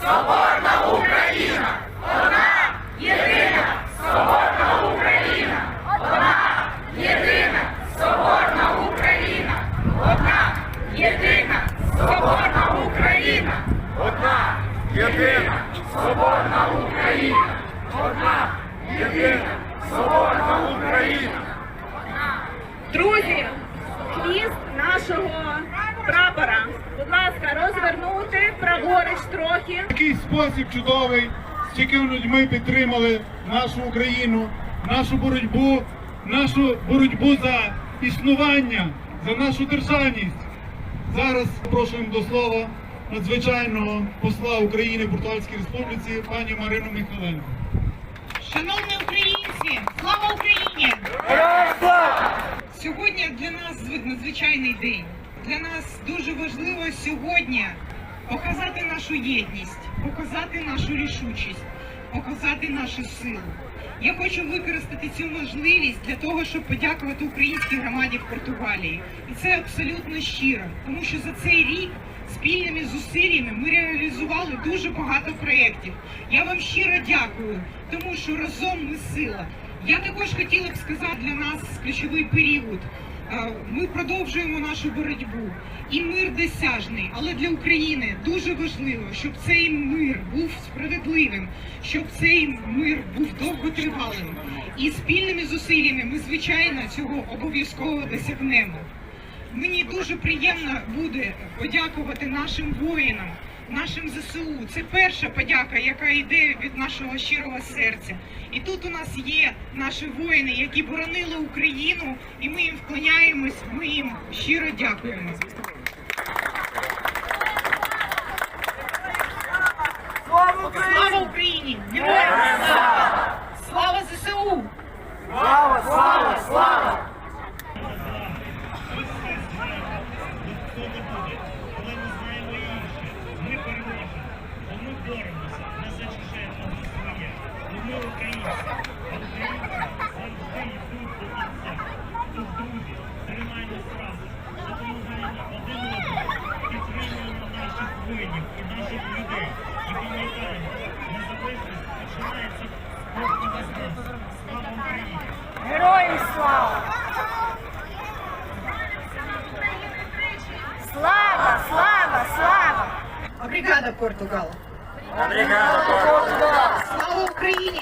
Соборна Україна! Одна єдина Соборна Україна! Одна єдина Соборна Україна! Одна єдина Соборна Україна! Одна єдина Соборна Україна! Одна єдина Соборна Україна! Друзі, хвіст нашого ласка, розвернути праворуч трохи. Такий спосіб чудовий, стільки людьми підтримали нашу Україну, нашу боротьбу, нашу боротьбу за існування, за нашу державність. Зараз запрошуємо до слова надзвичайного посла України в Португальській Республіці пані Марину Михайленко. Шановні українці, слава Україні! Сьогодні для нас зв- надзвичайний день. Для нас дуже важливо сьогодні показати нашу єдність, показати нашу рішучість, показати нашу силу. Я хочу використати цю можливість для того, щоб подякувати українській громаді в Португалії. І це абсолютно щиро, тому що за цей рік спільними зусиллями ми реалізували дуже багато проєктів. Я вам щиро дякую, тому що разом ми сила. Я також хотіла б сказати для нас ключовий період. Е, Ми продовжуємо нашу боротьбу. І мир досяжний, але для України дуже важливо, щоб цей мир був справедливим, щоб цей мир був довготривалим. І спільними зусиллями ми, звичайно, цього обов'язково досягнемо. Мені дуже приємно буде подякувати нашим воїнам, нашим ЗСУ. Це перша подяка, яка йде від нашого щирого серця. І тут у нас є наші воїни, які боронили Україну, і ми їм вклоняємось. Ми їм щиро дякуємо. Слава Україні! Героям слава! Слава ЗСУ! Коли воїнів і наших людей. І пам'ятаємо, незалежність починається з кожного з нас. Слава Україні! Героям слава! Слава, слава, слава! Бригада Португала! Слава Україні!